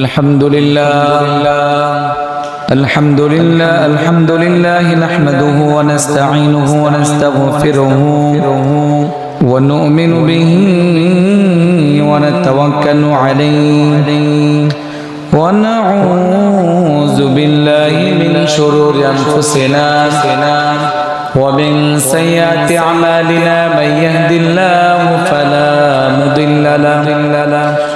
الحمد لله الحمد لله الحمد لله نحمده ونستعينه ونستغفره ونؤمن به ونتوكل عليه ونعوذ بالله من شرور أنفسنا ومن سيئات أعمالنا من يهد الله فلا مضل له.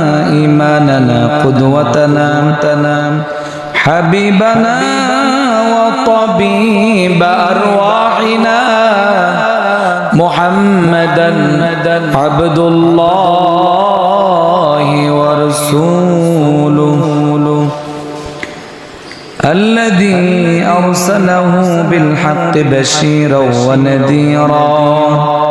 إيماننا قدوتنا حبيبنا وطبيب أرواحنا. محمدا عبد الله ورسوله. الذي أرسله بالحق بشيرا ونذيرا.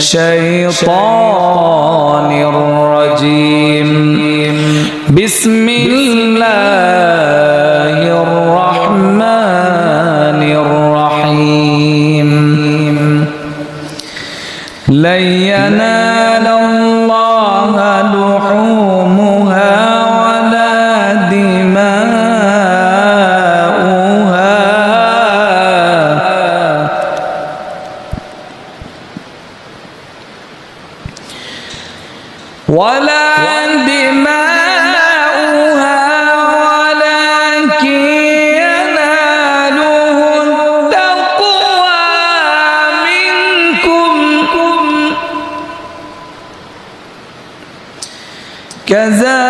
الشيطان الرجيم. بسم الله الرحمن الرحيم. لن كذلك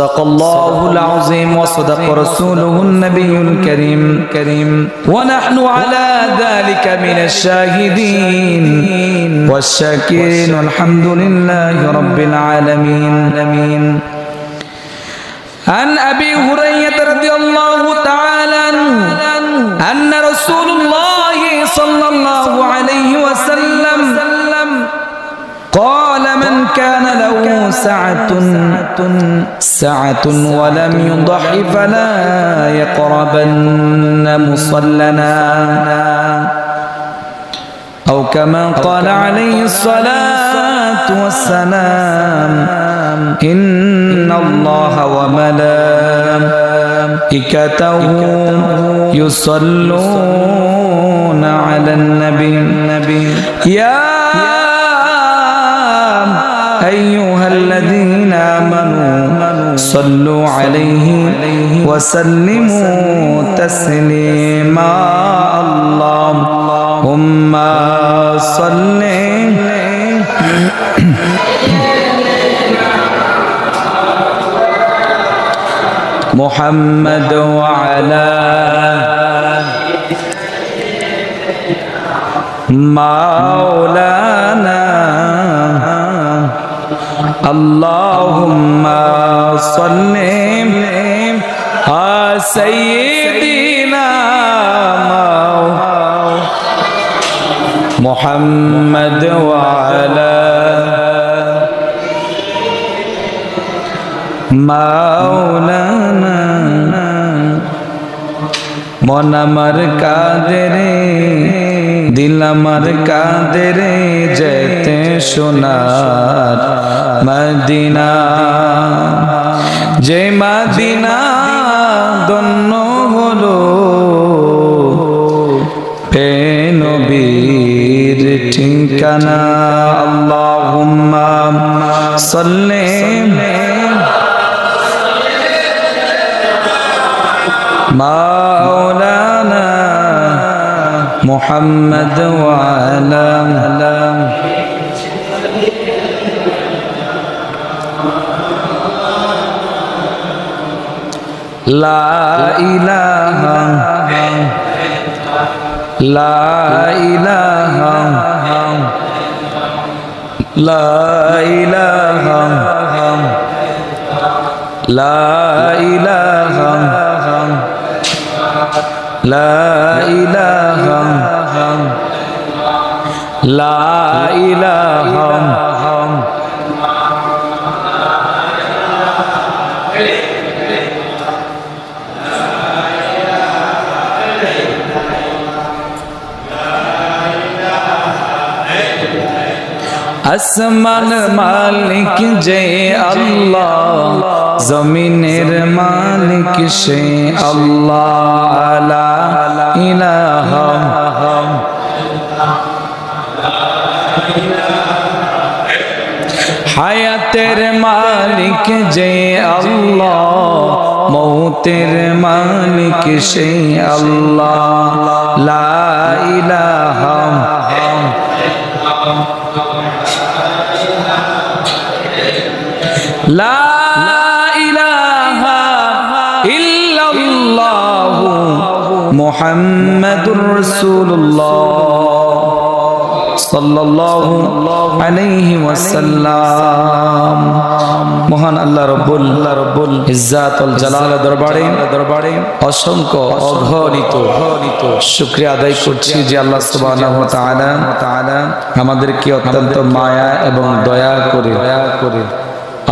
صدق الله العظيم وصدق رسوله النبي الكريم. كريم ونحن على ذلك من الشاهدين. والشاكرين والحمد لله رب العالمين. عن أبي هريرة رضي الله تعالى عنه أن رسول الله صلى الله عليه وسلم قال من كان له سعة سعة ولم يضح فلا يقربن مصلنا. أو كما قال عليه الصلاة والسلام إن الله وملائكته يصلون على النبي. يا صلوا عليه وسلموا تسليما اللهم صل محمد وعلى مولانا اللهم صل على سيدنا محمد وعلى মাওলানা মন আমার কাঁদে রে দিল আমার কাঁদে রে যেতে সোনার মদিনা যে মদিনা দন্য হলো নবীর ঠিকানা আল্লাহুম্মা সাল্লি مولانا محمد وعلى লা ইলাহা লা ইলাহা লা ইলাহা লা ইলাহা লা ইলাহা লা ইলাহা আসমান মালিক যে আল্লাহ, জমিনের মালিক সে আল্লাহ, আলা ইলাহা। হায়াতের মালিক যে আল্লাহ, মৌতের মালিক সে আল্লাহ, লা ইলাহা। মহান আল্লাহ রব্বুল আল্লাহ রব্বুল ইজ্জাতুল জালাল দরবারে দরবারে অসংখ্য অঘরিত অগণিত শুক্রিয়া আদায় করছি যে আল্লাহ সুবহানাহু ওয়া তাআলা আমাদেরকে অত্যন্ত মায়া এবং দয়া করে দয়া করে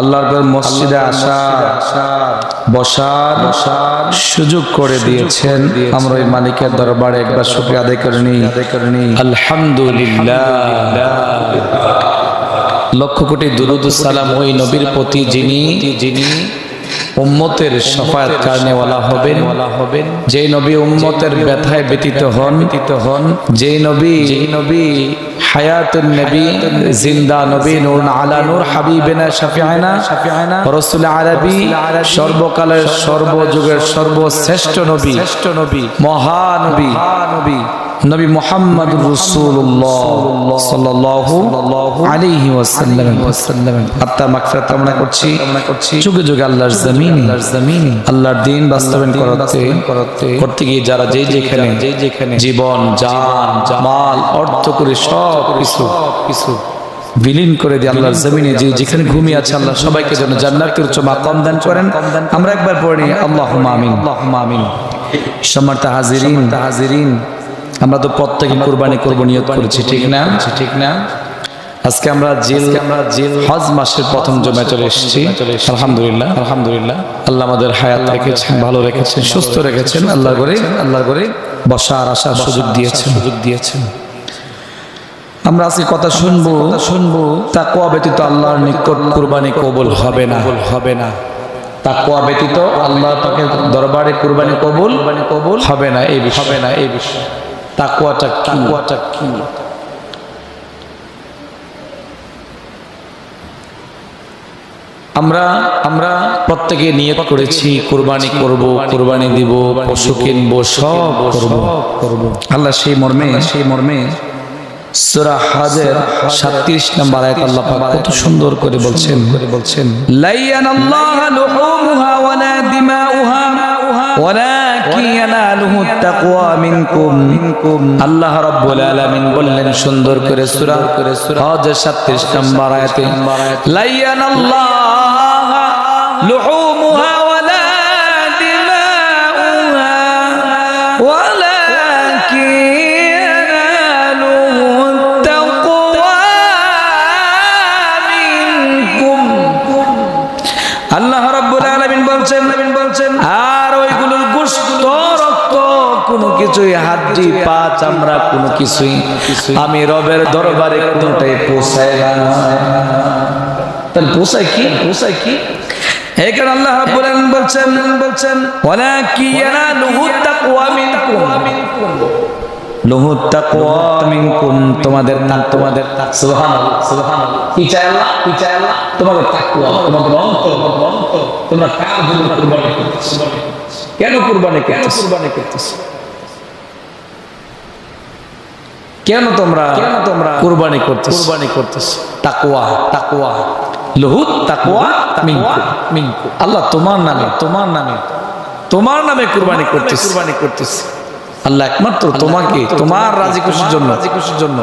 আল্লাহর মসজিদে আসা বসার সুযোগ করে দিয়েছেন। আমরা ওই মালিকের দরবারে একবার শুক্রিয়া আদায় করে নিই। আলহামদুলিল্লাহ। লক্ষ কোটি দুরুদ সালাম ওই নবীর প্রতি যিনি যিনি উম্মতের সফায়াত কারণে ওয়ালা হবেন। হবেন। যে নবী উম্মতের ব্যথায় ব্যতীত হন ব্যতীত হন যে নবী যেই নবী হায়াতুন নবী জিন্দা নবী নূর আলা নূর হাবিবেনা শাফিআনা শাফিআনা রাসূল আরবি সর্বকালের সর্বযুগের সর্বশ্রেষ্ঠ নবী শ্রেষ্ঠ নবী মহানবী নবী নবী মোহাম্মদ করছি। দিন করতে গিয়ে যারা যেখানে যেই যেখানে জীবন, জান করে সব কিছু কিছু বিলীন করে দিয়ে আল্লাহর জমিনে যে যেখানে ঘুমিয়ে আছে আল্লাহ সবাইকে যেন জান্নাতের উচ্চ মাকাম দান করেন। আমরা একবার পড়ি আল্লাহুম্মা আমিন আল্লাহুম্মা আমিন। সম্মানিত হাজিরিন হাজিরিন আমরা তো প্রত্যেকে কোরবানি করব নিয়ত করেছি ঠিক না? ঠিক না? আজকে আমরা জেল আমরা জেল হজ মাসের প্রথম জমে চলে এসেছি। আলহামদুলিল্লাহ। আলহামদুলিল্লাহ। আল্লাহ আমাদের হায়াত রেখেছেন ভালো রেখেছেন সুস্থ রেখেছেন আল্লাহ করে আল্লাহ করে বসার আসার সুযোগ দিয়েছেন। সুযোগ দিয়েছেন। আমরা আজকে কথা শুনব শুনব তা তাকুয়া ব্যতীত আল্লাহর নিকট কুরবানি কবুল হবে না। হবে না। তা তাকুয়া ব্যতীত আল্লাহ তাকে দরবারে কুরবানি কবুল কবুল হবে না এই বিষয়। হবে না এই বিষয়। তাকুয়াটা তাকুয়াটা কি? আমরা আমরা প্রত্যেকে নিয়ত করেছি কুরবানি করব কুরবানি দিব পশু কিনবো সব করব। করব। আল্লাহ সেই মর্মে সেই মর্মে সূরা হাজের 37 নম্বর আয়াত আল্লাহ পাক কত সুন্দর করে বলছেন। করে বলছেন। লাইয়ানাল্লাহু লুহুমুহা ওয়ালা দিমাউহা আল্লাহ রাব্বুল আলামিন বললেন, সুন্দর করে সূরা করে সূরা হাজের 37 নম্বর আয়াতে, লাইয়ানাল্লাহ লুহুমুহা কিছুই হাড্ডি পা চামড়া কোনো কিছুই আমি রবের দরবারে কোনোটাই পোষায় না। তাহলে পোষায় কি? পোষায় কি? কারণে আল্লাহ আলামিন বলছেন বলছেন কি তোমাদের তোমাদের তোমরা কুরবানি কেন কুরবানি করতেছো? কেন তোমরা কেন তোমরা কুরবানি করতেছো? কুরবানি করতেছো? তাকওয়া তাকওয়া। লহু তাকওয়া মিনকুম মিনকুম আল্লাহ তোমার নামে তোমার নামে তোমার নামে কুরবানি করতেছি। কুরবানি করতেছি। আল্লাহ একমাত্র তোমাকে তোমার রাজি খুশির জন্য রাজি খুশির জন্য।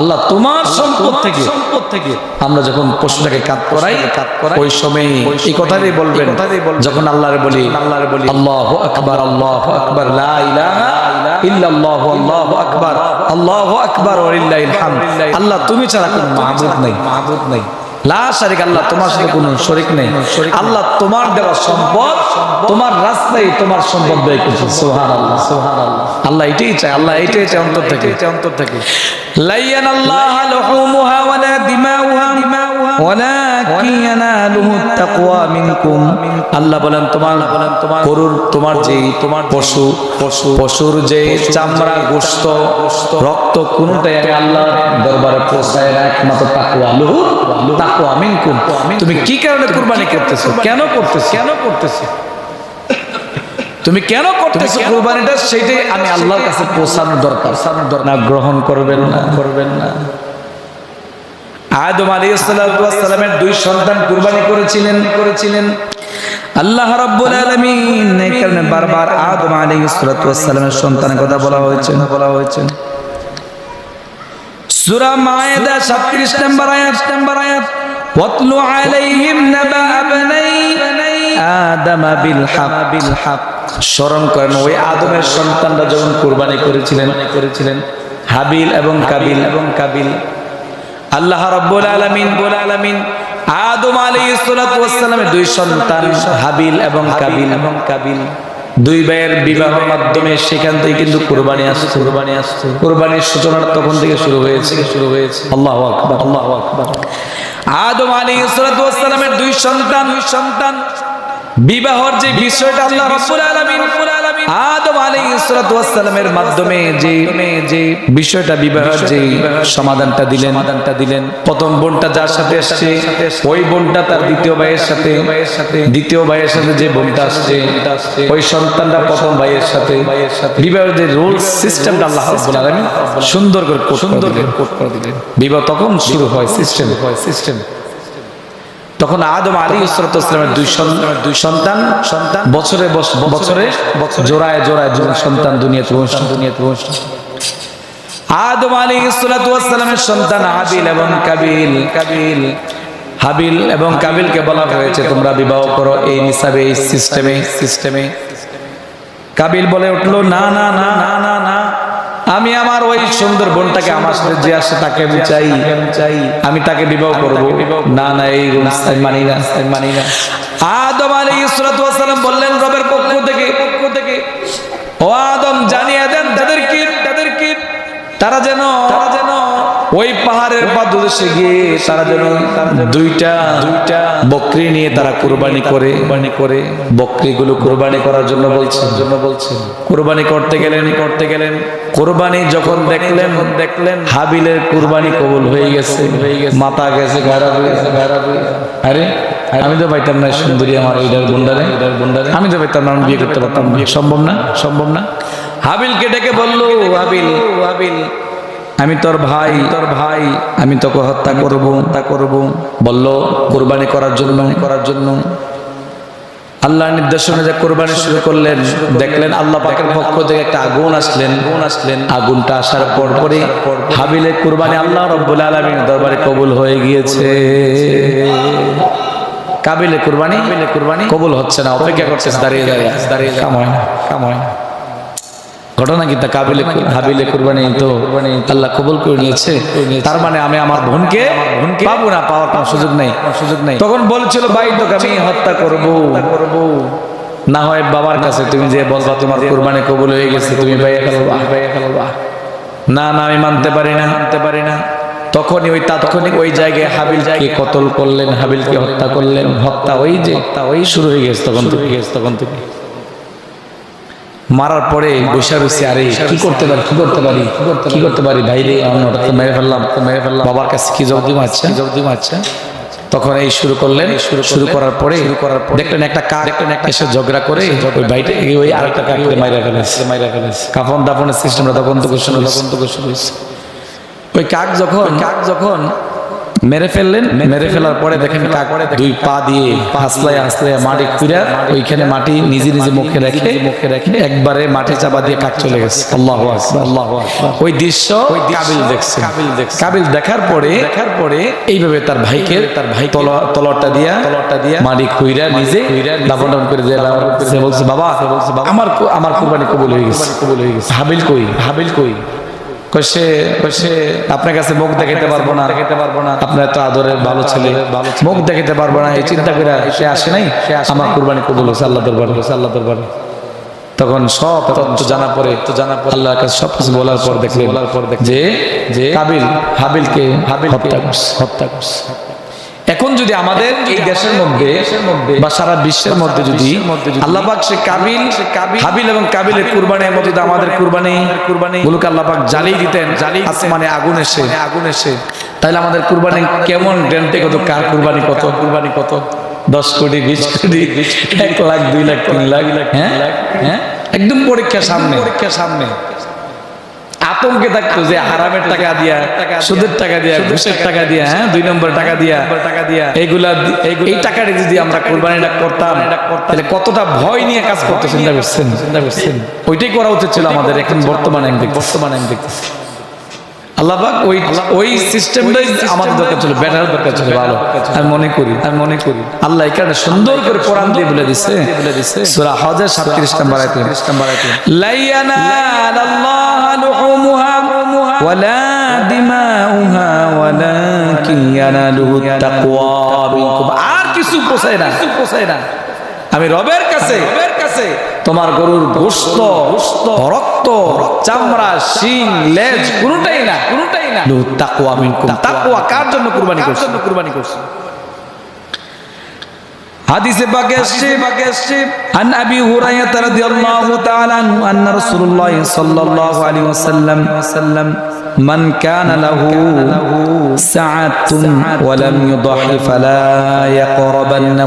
আল্লাহ তোমার সম্পদ থেকে সম্পদ থেকে আমরা যখন পশুটাকে কাত করাই কাত করাই ওই সময় এই কথাটাই বলবেন। যখন আল্লাহরে বলি আল্লাহরে বলি আল্লাহু আকবার আল্লাহু আকবার লা ইলাহা ইল্লাল্লাহু আল্লাহু আকবার আল্লাহু আকবার ওয়া লিল্লাহিল হামদ। আল্লাহ তুমি ছাড়া কোনো মাবুদ নাই। মাবুদ নাই লা শারিক আল্লাহ তোমার সাথে কোনো শরীক নেই। আল্লাহ তোমার দেওয়া সম্পদ তোমার রাস্তায় তোমার সম্পদ ব্যয় করছে। সুবহানাল্লাহ সুবহানাল্লাহ। আল্লাহ এটাই চায় আল্লাহ এটাই চায় অন্তর থেকে। অন্তর থেকে। লাইয়ান আল্লাহ লুহুমুহা ওয়ালা দিমাউহা ওয়ালাকিন ইয়ানালুহু তাকওয়া মিনকুম। আল্লাহ বলেন তোমার বলেন তোমার গরুর তোমার যে তোমার পশু পশু পশুর যে চামড়া গোশত রক্ত কোনটাই আমি আল্লাহ দরবারে পৌঁছায় না একমাত্র তাকওয়া। লুহু তাকওয়া মিনকুম। তুমি কি কারণে কুরবানি করতেছো? কেন করতেছো? কেন করতেছো? তুমি কেন করতেছো? কুরবানিটা সেটাই আমি আল্লাহর কাছে পৌঁছানোর দরকার। না গ্রহণ করবেন না। করবেন না। আদম আলাইহিস সালামের দুই সন্তান কুরবানি করেছিলেন। করেছিলেন। আল্লাহ রাব্বুল আলামিন এই কারণে বারবার আদম আলাইহিস সালামের সন্তানের কথা বলা হয়েছে। বলা হয়েছে। সূরা মায়েদা 37 নম্বর আয়াত। নম্বর আয়াত ওয়াতলু আলাইহিম নাবা বনাই আদম বিল হক। বিল হক স্মরণ করেন ওই আদমের সন্তানরা যখন কুরবানি করেছিলেন করেছিলেন। হাবিল এবং কাবিল। এবং কাবিল। আল্লাহ রাব্বুল আলামিন বলে আলামিন। আদম আলাইহিস সালাতু ওয়াস সালামের দুই সন্তান হাবিল এবং কাবিল। এবং কাবিল দুই ভাইয়ের বিবাহের মাধ্যমে সেখান থেকে কিন্তু কুরবানি আসছে। কুরবানি আসছে কুরবানির সূচনা তখন থেকে শুরু হয়েছে শুরু হয়েছে। আল্লাহু আকবার আল্লাহু আকবার। আদম আলাইহিস সালাতু ওয়াস সালামের দুই সন্তান দুই সন্তান। বিবাহর যে বিষয়টা আল্লাহ রাব্বুল আলামিন আদম মাধ্যমে যে যে বিষয়টা বিবাহের যে সমাধানটা দিলেন সমাধানটা দিলেন। প্রথম বোনটা যার সাথে আসছে ওই বোনটা তার দ্বিতীয় ভাইয়ের সাথে দ্বিতীয় ভাইয়ের সাথে যে বোনটা আসছে ওই সন্তানটা প্রথম ভাইয়ের সাথে। বিবাহের যে রুল সিস্টেমটা আল্লাহ রাব্বুল আলামিন সুন্দর করে সুন্দর করে দিলেন। বিবাহ তখন শুরু হয় সিস্টেম হয় সিস্টেম তখন আদম আলী ইসলামের দুই দুই সন্তান সন্তান বছরে বছ- বছরে জোড়ায় জোড়ায় জোড়ায় সন্তান দুনিয়াতে অনুষ্ঠান দুনিয়াতে অনুষ্ঠান আদম আলী ইসলামের সন্তান হাবিল এবং কাবিল। কাবিল হাবিল এবং কাবিলকে বলা হয়েছে তোমরা বিবাহ করো এই হিসাবে এই সিস্টেমে সিস্টেমে। কাবিল বলে উঠল না না না না না না। আমি আমার ওই সুন্দর বোনটাকে আমার সাথে যে আসে তাকে আমি চাই। আমি চাই। আমি তাকে বিবাহ করব। না না এই মানি না। মানি না। আদম আলী ইসরাতাম বললেন রবের পক্ষ থেকে। পক্ষ থেকে। ও আদম জানিয়ে দেন তাদেরকে। তাদেরকে তাদের কি তারা যেন ওই পাহাড়ের পাদদেশে গিয়ে তারা যেন দুইটা দুইটা বকরি নিয়ে তারা কুরবানি করে কুরবানি করে। বকরিগুলো কুরবানি করার জন্য বলছেন জন্য বলছেন কুরবানি করতে গেলেন করতে গেলেন। কুরবানি যখন দেখলেন দেখলেন হাবিলের কুরবানি কবুল হয়ে গেছে। হয়ে গেছে মাথা গেছে গাড়া হয়ে গেছে। গাড়া হয়ে। আরে, আমি তো পাইতাম না সুন্দরী আমার ওইটার গুন্ডারে। ওইটার গুন্ডারে আমি তো পাইতাম না, আমি বিয়ে করতে পারতাম সম্ভব না? সম্ভব না? হাবিলকে ডেকে বলল, হাবিল হাবিল আমি তোর ভাই তোর ভাই আমি তোকে হত্যা করব। তা করব। বলল কোরবানি করার জন্য। করার জন্য। আল্লাহর নির্দেশনা যে কোরবানি শুরু করলেন। দেখলেন আল্লাহ পাকের পক্ষ থেকে একটা আগুন আসলেন। আগুন আসলেন। আগুনটা আসার পর পরে হাবিলের কোরবানি আল্লাহ রব্বুল আলামিন দরবারে কবুল হয়ে গিয়েছে। কাবিলে কুরবানি কুরবানি কবুল হচ্ছে না অপেক্ষা করছে দাঁড়িয়ে দাঁড়িয়ে দাঁড়িয়ে কাম না কাম হয় না। ঘটনা কি তা কাবিলে হাবিলে কুরবানি তো আল্লাহ কবুল করে নিয়েছে। তার মানে আমি আমার বোনকে পাবো না পাওয়ার কোনো সুযোগ নেই। সুযোগ নেই। তখন বলছিল ভাই তোকে আমি হত্যা করব করব। না হয় বাবার কাছে তুমি যে বলবা তোমার কুরবানি কবুল হয়ে গেছে তুমি ভাইয়া ফেলবা। ভাইয়া ফেলবা। না না আমি মানতে পারি না। মানতে পারি না। তখনই ওই তাৎক্ষণিক ওই জায়গায় হাবিল হাবিলকে কতল করলেন হাবিলকে হত্যা করলেন। হত্যা ওই যে হত্যা ওই শুরু হয়ে গেছে তখন থেকে। গেছে তখন থেকে। মারার পরে বৈশা রয়েছে আরে কি করতে পারি কি করতে পারি কি করতে পারি? ভাই রে আমি ওটা তো মেরে ফেললাম মেরে ফেললাম। বাবার কাছে কি জব দিব আচ্ছা? জব দিব আচ্ছা তখন এই শুরু করলেন। শুরু শুরু করার পরে শুরু করার পরে দেখলেন একটা কাক দেখলেন একটা এসে ঝগড়া করে ওই ভাইটা ওই আরেকটা কাক মাইরা ফেলেছে। মাইরা ফেলেছে। কাফন দাফনের সিস্টেমটা তখন তো শুরু তখন তো শুরু হয়েছে। ওই কাক যখন কাক যখন মেরে ফেললেন মেরে ফেলার পরে দেখেন কাক দুই পা দিয়ে হাসলায় হাসলায় মাটি খুঁড়া ওইখানে মাটি নিজে নিজে মুখে রেখে মুখে রেখে একবারে মাটি চাপা দিয়ে কাক চলে গেছে। আল্লাহ আল্লাহ ওই দৃশ্য ওই কাবিল দেখছে। কাবিল দেখছে। কাবিল দেখার পরে দেখার পরে এইভাবে তার ভাইকে তার ভাই তলরটা দিয়া তলরটা দিয়া মাটি খুঁড়া নিজে দাফন করে দিয়ে সে বলছে বাবা আমার আমার কুরবানি কবুল হয়ে গেছে। কবুল হয়ে গেছে। হাবিল কই? হাবিল কই? সে সে আপনার কাছে মুখ দেখাতে পারব না। দেখাতে পারব না। আপনার তো আদরের ভালো ছেলে। ভালো মুখ দেখাতে পারব না। এই চিন্তা করে সে আসে নাই? সে আমার কুরবানি কবুল হয়েছে আল্লাহ দরবার। হয়েছে আল্লাহ দরবারে। তখন সব তথ্য জানা পরে তো জানা পরে আল্লাহর কাছে সব কিছু বলার পর দেখলে বলার পর দেখ যে যে কাবিল হাবিলকে হাবিল হত্যা করছে। হত্যা করছে। যদি আমাদের এই দেশের মধ্যে বা সারা বিশ্বের মধ্যে যদি আল্লাহ পাক সে কাবিল হাবিল এবং কাবিলের কুরবানির মধ্যে আমাদের কুরবানি কুরবানি গুলোকে আল্লাহবাক জ্বালিয়ে দিতেন জ্বালিয়ে আসমানে আগুন এসে আগুন এসে তাহলে আমাদের কুরবানি কেমন গ্যান্টে কত কার কুরবানি কত? কুরবানি কত? দশ কোটি বিশ কোটি এক লাখ দুই লাখ তিন লাখ হ্যাঁ? হ্যাঁ? একদম পরীক্ষা সামনে। পরীক্ষা সামনে। আতঙ্কে থাকতো যে হারামের টাকা দিয়া সুদের টাকা দিয়া ঘুষের টাকা দিয়া হ্যাঁ দুই নম্বর টাকা দিয়া টাকা দিয়া এইগুলা এই টাকাটা যদি আমরা কোরবানিটা করতাম তাহলে কতটা ভয় নিয়ে কাজ করতে চিন্তা করছেন? চিন্তা করছেন। ওইটাই করা উচিত ছিল আমাদের এখন বর্তমানে আমি বর্তমানে আমি দেখতেছি। আল্লাহবাক ওই ওই সিস্টেমটাই আমাদের দরকার ছিল ব্যাটার দরকার ছিল ভালো। আমি মনে করি আমি মনে করি। আল্লাহ এখানে সুন্দর করে কোরআন দিয়ে বলে দিছে। বলে দিছে। সূরা হজের 37 নম্বর আয়াতে। 37 নম্বর আয়াতে। লাইয়ানা আল্লাহ লুহুমুহা ওয়ালা দিমাউহা ওয়ালাকিন ইয়ানালুহু তাকওয়া। মিনকুম আর কিছু পোষায় না। কিছু পোষায় না। আমি রবের কাছে রবের আছে। তোমার গরুর গোস্ত রক্ত চামড়া শিং লেজ কোনটাই না কোনটাই না। তাকুয়া মিনকুম। তাকুয়া কার জন্য কুরবানি করছ? কুরবানি করছ? হাদিসে পাকে আসছে পাকে আসছে। আন আবি হুরায়রা রাদিয়াল্লাহু তাআলা আনহু আন্না রাসূলুল্লাহ সাল্লাল্লাহু আলাইহি ওয়াসাল্লাম সাল্লাম মান কানা লাহু সাআতুন ওয়া লাম ইউদহি ফালা ইয়াকরাবান্না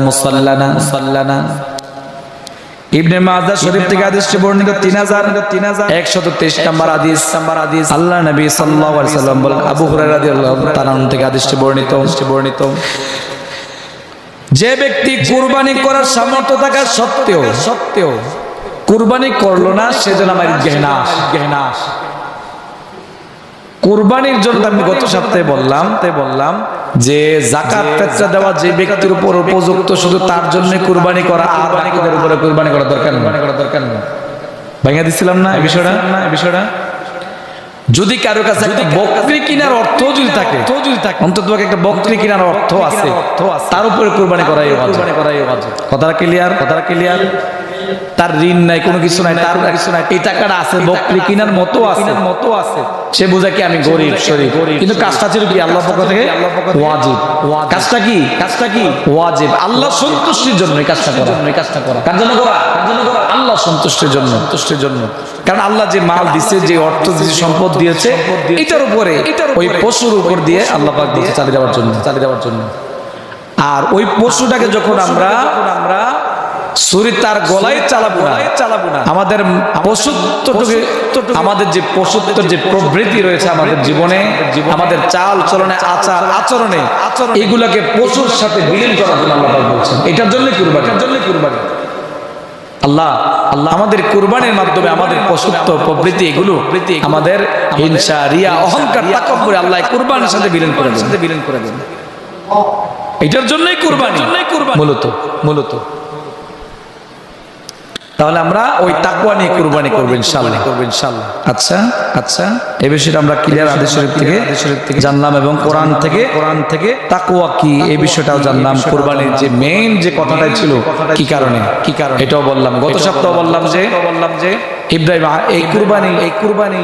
ইবনে মাজাহ শরীফ থেকে হাদিসটি বর্ণিত 3000 3123 নম্বর হাদিস। নম্বর হাদিস। আল্লাহ নবী সাল্লাল্লাহু আলাইহি সাল্লাম বলেন আবু হুরায়রা রাদিয়াল্লাহু তাআলা থেকে হাদিসটি বর্ণিত। বর্ণিত যে ব্যক্তি কুরবানি করার সামর্থ্য থাকা সত্ত্বেও সত্ত্বেও কুরবানি করল না সে যেন আমার গেহনা গেহনাস কুরবানির জন্য আমি গত সপ্তাহে বললাম তাই বললাম যে জাকাত ফেতরা দেওয়া যে ব্যক্তির উপর উপযুক্ত শুধু তার জন্য কুরবানি করা আর বাকিদের উপরে কুরবানি করা দরকার দরকার নেই। ভাঙা দিছিলাম না এই বিষয়টা? না এই বিষয়টা? যদি কারও কাছে একটা বকরি কেনার অর্থ যদি থাকে তো যদি থাকে অন্তত একটা বকরি কেনার অর্থ আছে তার উপরে কুরবানি করাই কথাটা ক্লিয়ার কথাটা ক্লিয়ার তার ঋণ নাই কোনো কিছু নাই তার কিছু নাই। এই টাকাটা আছে বকরি কেনার মতো আছে। মতো আছে। সে বোঝা কি আমি গরিব শরীর কিন্তু কাজটা ছিল কি আল্লাহ পক্ষ থেকে? ওয়াজিব কাজটা কি? কাজটা কি? ওয়াজিব। আল্লাহ সন্তুষ্টির জন্য কাজটা করা। কাজটা করা। কার জন্য করা? কার জন্য করা? আল্লাহ সন্তুষ্টির জন্য। সন্তুষ্টির জন্য। কারণ আল্লাহ যে মাল দিচ্ছে যে অর্থ যে সম্পদ দিয়েছে এটার উপরে ওই পশুর উপর দিয়ে আল্লাহ পাক দিয়েছে চালিয়ে যাওয়ার জন্য। চালিয়ে যাওয়ার জন্য। আর ওই পশুটাকে যখন আমরা আমরা ছুরি তার গলায় চালাবো না। চালাবো না। আমাদের পশুত্বটুকু আমাদের যে পশুত্ব যে প্রবৃত্তি রয়েছে আমাদের জীবনে আমাদের চাল চলনে আচার আচরণে এগুলোকে পশুর সাথে বিলীন করার জন্য আল্লাহ বলছেন। এটার জন্য কুরবানি। এটার জন্য কুরবানি। আল্লাহ আল্লাহ আমাদের কুরবানির মাধ্যমে আমাদের পশুত্ব প্রবৃত্তি এগুলো আমাদের হিংসা রিয়া অহংকার তাকব্বুরে আল্লাহ কুরবানির সাথে বিলীন করে সাথে বিলীন করে দেন। এটার জন্যই কুরবানি। মূলত মূলত। তাহলে আমরা ওই তাকুয়া নিয়ে কুরবানি করব ইনশাল্লাহ করব ইনশাল্লাহ আচ্ছা আচ্ছা। এই বিষয়টা আমরা ক্লিয়ার আদেশ শরীফ থেকে থেকে জানলাম এবং কোরআন থেকে কোরআন থেকে তাকুয়া কি? এই বিষয়টাও জানলাম। কুরবানির যে মেইন যে কথাটা ছিল কি কারণে? কি কারণে? এটাও বললাম। গত সপ্তাহ বললাম যে বললাম যে ইব্রাহিম এই কুরবানি এই কুরবানি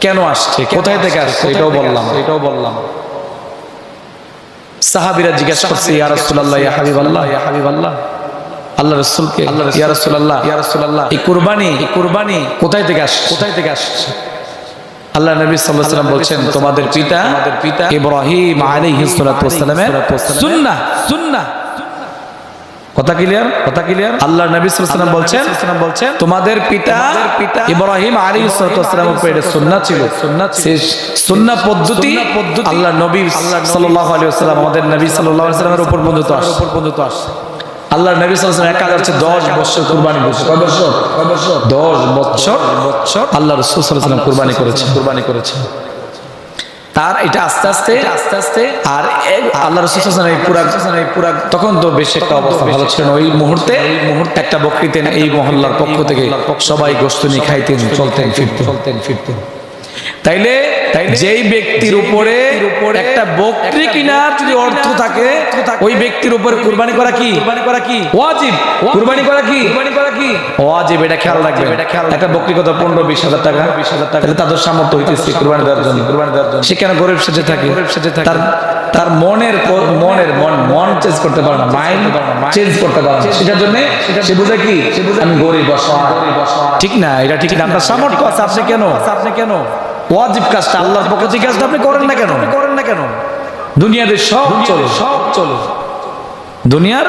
কেন আসছে? কোথায় থেকে আসছে? এটাও বললাম। এটাও বললাম। সাহাবিরা জিজ্ঞাসা করছে ইয়া রাসূলুল্লাহ ইয়া হাবিবাল্লাহ? ইয়া হাবিবাল্লাহ। আল্লাহ রাসূলকে ইয়া রাসূলুল্লাহ ইয়া রাসূলুল্লাহ এই কুরবানি এই কুরবানি কোথায় থেকে আসছে? কোথায় থেকে আসছে? আল্লাহ নবী সাল্লাল্লাহু আলাইহি বলছেন তোমাদের পিতা তোমাদের পিতা ইব্রাহিম আলাইহিস সালাতু ওয়াসসালামের সুন্নাহ সুন্নাহ কথা ক্লিয়ার কথা ক্লিয়ার আল্লাহ নবী সাল্লাল্লাহু বলছেন বলছেন তোমাদের পিতা পিতা ইব্রাহিম আলাইহিস সালাতু ওয়াসসালামের উপর এটা সুন্নাহ ছিল। সুন্নাহ সুন্নাহ পদ্ধতি আল্লাহ নবী সাল্লাল্লাহু আলাইহি ওয়াসাল্লাম আমাদের নবী সাল্লাল্লাহু আলাইহি ওয়াসাল্লামের উপর পর্যন্ত আসছে। উপর পর্যন্ত আসছে। আল্লাহ নবী সাল্লাল্লাহু এক হচ্ছে 10 বছর কুরবানি করেছে। কয় বছর? কয় বছর? 10 বছর বছর। আল্লাহ রাসূল সাল্লাল্লাহু আলাইহি কুরবানি করেছে কুরবানি করেছে। তার এটা আস্তে আস্তে আস্তে আস্তে আর আল্লাহ রসুল পুরা এই পুরা তখন তো বেশ একটা অবস্থা ভালো ছিল। ওই মুহূর্তে মুহূর্তে একটা বকরিতেন এই মহল্লার পক্ষ থেকে সবাই গোস্ত নিয়ে খাইতেন চলতেন ফিরতেন। চলতেন ফিরতেন। তাইলে যেই ব্যক্তির উপরে একটা বকরি কিনার যদি অর্থ থাকে ওই ব্যক্তির উপরে কুরবানি করা কি? কুরবানি করা কি? ওয়াজিব। কুরবানি করা কি? কুরবানি করা কি? ওয়াজিব এটা খেয়াল রাখবেন। এটা খেয়াল একটা বকরি কত? পনেরো বিশ হাজার টাকা। বিশ হাজার টাকা। তাহলে তাদের সামর্থ্য হইতেছে কুরবানি দেওয়ার জন্য। কুরবানি দেওয়ার জন্য। সে কেন গরিব সেজে থাকে? গরিব সেজে থাকে? তার তার মনের মনের মন মন চেঞ্জ করতে পারে না মাইন্ড চেঞ্জ করতে পারে না। সেটার জন্য সে বুঝে কি? আমি গরিব অসহায়। ঠিক না এটা ঠিক না। আপনার সামর্থ্য আছে আপনি কেন? আপনি কেন? ওয়াজিব কাজটা আল্লাহর পক্ষ থেকে কাজটা আপনি করেন না কেন? করেন না কেন? দুনিয়াতে সব চলে। সব চলে। দুনিয়ার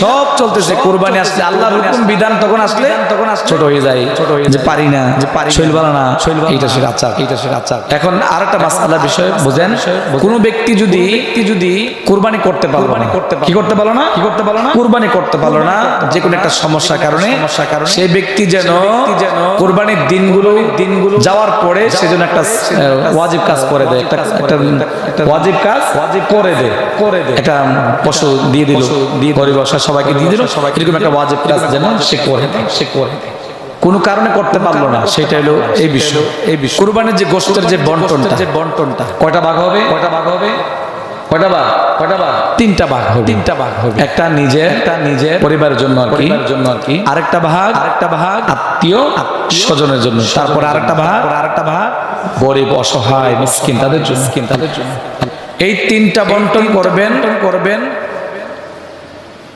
সব চলতেছে। কোরবানি আসলে আল্লাহর হুকুম বিধান তখন আসলে তখন ছোট হয়ে যায়। ছোট হয়ে যে পারি না যে পারি শৈল বানা না শৈল এইটা সে আচ্ছা এটা সে আচ্ছা এখন আরেকটা মাসালা বিষয় বুঝেন। কোন ব্যক্তি যদি ব্যক্তি যদি কোরবানি করতে পারল না। করতে কি করতে পারল না? কি করতে পারল না? কোরবানি করতে পারল না। যে কোনো একটা সমস্যার কারণে সমস্যার কারণে সেই ব্যক্তি যেন যেন কুরবানির দিনগুলো দিনগুলো যাওয়ার পরে সে যেন একটা ওয়াজিব কাজ করে দেয়। একটা একটা একটা ওয়াজিব কাজ ওয়াজিব করে দেয়। করে দেয়। একটা পশু দিয়ে দিল। দিয়ে পরিবেশা সবাইকে দিয়ে দিল। সবাই এরকম একটা ওয়াজিব কাজ যেন সে করে সে করে কোনো কারণে করতে পারল না। সেটা হলো এই বিষয়। এই বিষয়। কুরবানির যে গোষ্ঠের যে বন্টনটা। যে বন্টনটা। কয়টা ভাগ হবে? কয়টা ভাগ হবে? কয়টা ভাগ? কয়টা ভাগ? তিনটা ভাগ হবে। তিনটা ভাগ হবে। একটা একটা নিজের পরিবারের জন্য আর কি। জন্য আর কি। আরেকটা ভাগ আরেকটা ভাগ। আত্মীয় স্বজনের জন্য। তারপর আরেকটা ভাগ। আরেকটা ভাগ। গরিব অসহায় মিসকিন তাদের জন্য। মিসকিন তাদের জন্য। এই তিনটা বন্টন করবেন। করবেন।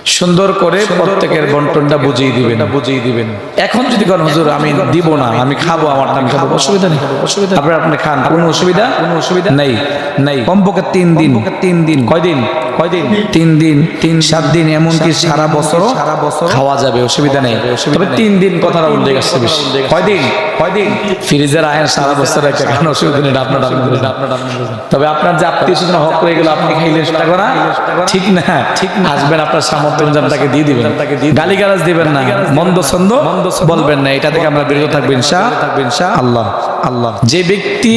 সুন্দর করে প্রত্যেকের বন্টনটা বুঝিয়ে দিবেন। বুঝিয়ে দিবেন। এখন যদি কোন হুজুর আমি দিব না আমি খাব আমার আমি খাব। অসুবিধা নেই অসুবিধা আপনি আপনি খান। কোনো অসুবিধা কোনো অসুবিধা নেই। নেই। কমপক্ষে তিন দিন। তিন দিন। কয়দিন? কয়দিন? তিন দিন তিন সাত দিন এমনকি সারা বছর সারা বছর খাওয়া যাবে অসুবিধা নেই। তবে তিন দিন কথাটা উল্লেখ আসছে বেশি। কয়দিন? কয়দিন? ফ্রিজের আয়েন সারা বছর একটা কেন অসুবিধা নেই আপনার আপনার তবে আপনার যে আত্মীয় স্বজন হক হয়ে গেল আপনি খাইলে সেটা করা ঠিক না। ঠিক না। আসবেন আপনার সামর্থ্য অনুযায়ী তাকে দিয়ে দিবেন। গালি গালাজ দিবেন। না। মন্দ ছন্দ মন্দ বলবেন না। এটা থেকে আমরা বিরত থাকব ইনশা থাকব ইনশা আল্লাহ। আল্লাহ। যে ব্যক্তি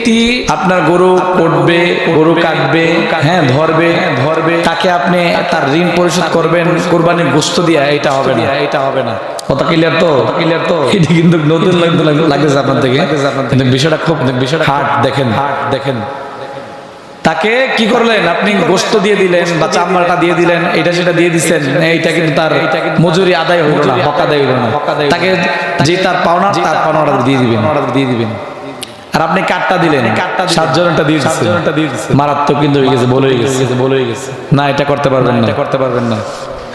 ব্যক্তি আপনার গরু করবে গরু কাটবে হ্যাঁ ধরবে ধরবে তাকে আপনি তার ঋণ পরিশোধ করবেন কোরবানির গোস্ত দিয়া এটা হবে না। এটা হবে না। কথা ক্লিয়ার তো? ক্লিয়ার তো? এটা কিন্তু নতুন লাগতেছে আপনার থেকে। কিন্তু বিষয়টা খুব বিষয়টা হাট দেখেন। হাট দেখেন। তাকে কি করলেন? আপনি গোস্ত দিয়ে দিলেন বা চামড়াটা দিয়ে দিলেন এটা সেটা দিয়ে দিচ্ছেন এইটা কিন্তু তার মজুরি আদায় হইল না হক আদায় হইল না। তাকে যে তার পাওনা তার পাওনাটা দিয়ে দিবেন। দিয়ে দিবেন। আর আপনি কাটটা দিলেন। সাতজনটা দিয়ে সাতজনটা দিয়ে দিচ্ছেন মারাত্মক কিন্তু হয়ে গেছে বলে গেছে। বলে গেছে না এটা করতে পারবেন না। করতে পারবেন না।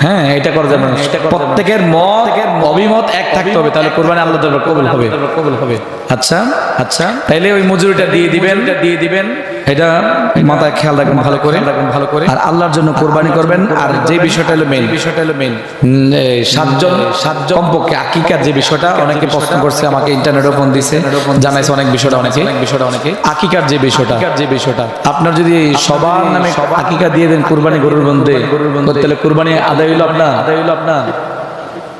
হ্যাঁ এটা করা যাবে না। প্রত্যেকের মত অভিমত এক থাকতে হবে। তাহলে কোরবানি আল্লাহ দরবার কবুল হবে। কবুল হবে। আচ্ছা আচ্ছা। তাইলে ওই মজুরিটা দিয়ে দিবেন। দিয়ে দিবেন। এটা মাথায় খেয়াল রাখবেন ভালো করে। রাখবেন ভালো করে। আর আল্লাহর জন্য কোরবানি করবেন। আর যে বিষয়টা হলো মেইন বিষয়টা হলো মেইন সাতজন সাতজন কমপক্ষে আকিকার যে বিষয়টা অনেকে প্রশ্ন করছে আমাকে ইন্টারনেটও ফোন দিছে জানাইছে অনেক বিষয়টা অনেকে। অনেক বিষয়টা অনেকে। আকিকার যে বিষয়টা। যে বিষয়টা। আপনার যদি সবার নামে আকিকা দিয়ে দেন কোরবানি গরুর বন্ধে গরুর বন্ধে তাহলে কোরবানি আদায় হইল আপনার। আদায় হইল আপনার।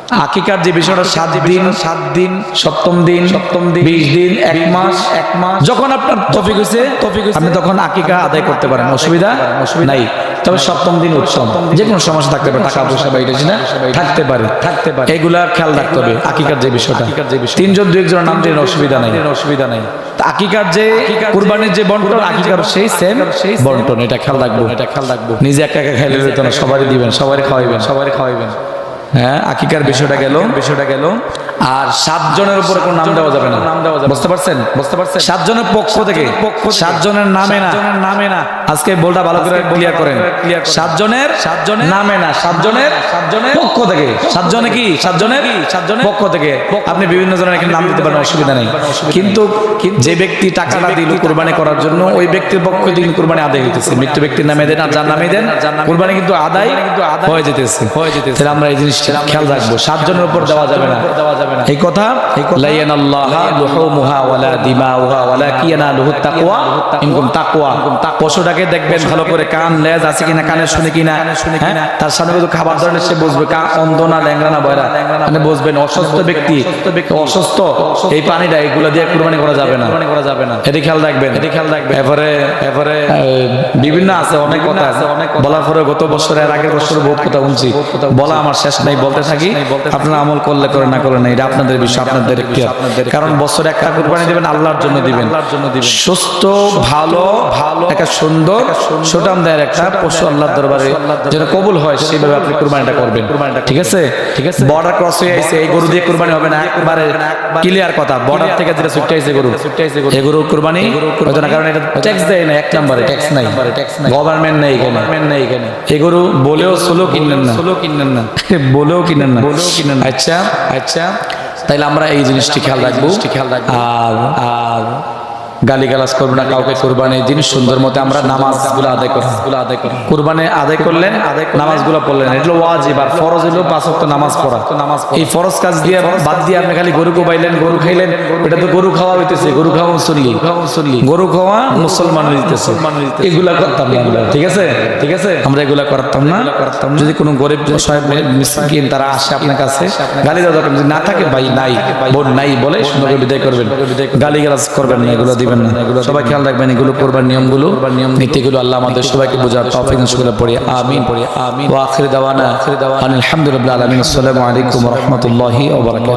আকিকার যে বিষয়টা সাত দিন সাত দিন সপ্তম দিন সপ্তম দিন বিশ দিন এক মাস এক মাস যখন আপনার তফিক হয়েছে তফিক আপনি তখন আকিকা আদায় করতে পারেন অসুবিধা অসুবিধা নাই। তবে সপ্তম দিন উত্তম। যে কোনো সমস্যা থাকতে পারে টাকা পয়সা বা এটা সেটা থাকতে পারে। থাকতে পারে। এগুলা খেয়াল রাখতে হবে আকিকার যে বিষয়টা। যে বিষয় তিনজন দু একজনের নাম দিন অসুবিধা নাই। অসুবিধা নাই। আকিকার যে কুরবানির যে বন্টন আকিকার সেই সেম সেই বন্টন এটা খেয়াল রাখব। এটা খেয়াল রাখব। নিজে একা একা হইতো না সবারই দিবেন সবারই খাওয়াইবেন। সবারই খাওয়াইবেন। হ্যাঁ আকিকার বিষয়টা গেল। বিষয়টা গেল। আর সাতজনের উপরে কোনো নাম দেওয়া যাবে না। বুঝতে পারছেন? বুঝতে পারছেন? সাতজনের পক্ষ থেকে সাতজনের নামে না। নামে না। আজকে বলটা ভালো করে ক্লিয়ার করেন। সাতজনের সাতজনের নামে না সাতজনের সাতজনের পক্ষ থেকে। সাতজনে কি? সাতজনের সাতজনের পক্ষ থেকে। আপনি বিভিন্ন জনের এখানে নাম দিতে পারেন অসুবিধা নেই। কিন্তু যে ব্যক্তি টাকাটা দিল কুরবানি করার জন্য ওই ব্যক্তির পক্ষ থেকে কুরবানি আদায় হইতেছে। মৃত্যু ব্যক্তির নামে দেন আর যার নামে দেন। কুরবানি কিন্তু আদায় কিন্তু হয়ে যেতেছে। হয়ে যেতেছে। তাহলে আমরা এই জিনিসটা খেয়াল রাখব। সাতজনের উপর দেওয়া যাবে না। দেওয়া যাবে না। এই কথা? লাইয়ান আল্লাহ লুহুমুহা ওয়ালা দিমাউহা ওয়ালা কিয়ানালুহু তাকওয়া। ইনকুম তাকওয়া। পশুটাকে দেখবেন ভালো করে কান লেজ আছে কিনা কানে শুনে কিনা তার সামনে কিন্তু খাবার ধরনের সে বুঝবে কা অন্ধ না ল্যাংরা না বয়রা। মানে বুঝবেন অসুস্থ ব্যক্তি অসুস্থ। এই পানিটা এগুলো দিয়ে কুরবানি করা যাবে না। করা যাবে না। এটি খেয়াল রাখবেন। এটি খেয়াল রাখবেন। এবারে এবারে বিভিন্ন আছে অনেক কথা। আছে অনেক বলার পরে গত বছরের আগের বছর বহুত কথা শুনছি বলা আমার শেষ নাই বলতে থাকি। আপনারা আমল করলে করে না করে না এটা আপনাদের বিষয় আপনাদের আপনাদের কারণ বছরে একটা কুরবানি দিবেন আল্লাহর জন্য দিবেন। আল্লাহর জন্য দিবেন। সুস্থ ভালো ভালো একটা সুন্দর সুটাম দেয়ের একটা পশু আল্লাহর দরবারে যেটা কবুল হয় সেইভাবে আপনি কুরবানিটা করবেন। ঠিক আছে? ঠিক আছে? বর্ডার ক্রস হয়ে আইছে এই গরু দিয়ে কুরবানি হবে না একবারে ক্লিয়ার কথা বর্ডার থেকে যেটা ছুটে আইছে গরু। এই গরু কুরবানি না কারণ এটা ট্যাক্স দেয় না এক নম্বরে ট্যাক্স নাই। গভর্নমেন্ট নেই। এখানে। গভর্নমেন্ট নেই এখানে। এই গরু বলেও সোলো কিনেন না। সোলো কিনেন না। বলেও কিনেন না। বলেও কিনেন না। আচ্ছা আচ্ছা। তাইলে আমরা এই জিনিসটি খেয়াল রাখব। খেয়াল রাখব। আর আর গালি গালাজ করব না কাউকে কোরবানি দিন সুন্দর মতে আমরা নামাজগুলো আদায় করি। আদায় করি কোরবানি আদায় করলেন আদায় নামাজগুলো পড়লেন। এগুলো ওয়াজিব আর ফরজ হলো পাঁচ ওয়াক্ত নামাজ পড়া। নামাজ এই ফরজ কাজ দিয়ে বাদ দিয়ে আপনি খালি গরু কোবাইলেন গরু খাইলেন এটা তো গরু খাওয়া হইতেছে গরু খাওয়া মুসল্লি। মুসল্লি গরু খাওয়া মুসলমান দিতেছে এগুলা করতাম না আমরা, ঠিক আছে? ঠিক আছে? আমরা এগুলা করতাম না। করতাম যদি কোনো গরিব সাহেব মিসকিন তারা আসে আপনার কাছে গালি দেওয়া দরকার না থাকে ভাই নাই বোন নাই বলে সুন্দর বিদায় করবেন। গালি গালাজ করবেন না এগুলো দিবেন না। সবাই খেয়াল রাখবেন এগুলো করবার নিয়মগুলো নীতিগুলো আল্লাহ আমাদের সবাইকে বোঝার তফিক নসিব পড়ি। আমিন। পড়ি আমিন। ও আখির দাওয়ানা। আখির দাওয়ানা। আলহামদুলিল্লাহ আলামিন। আসসালামু আলাইকুম রাহমাতুল্লাহি ওয়া বারাকাতুহু।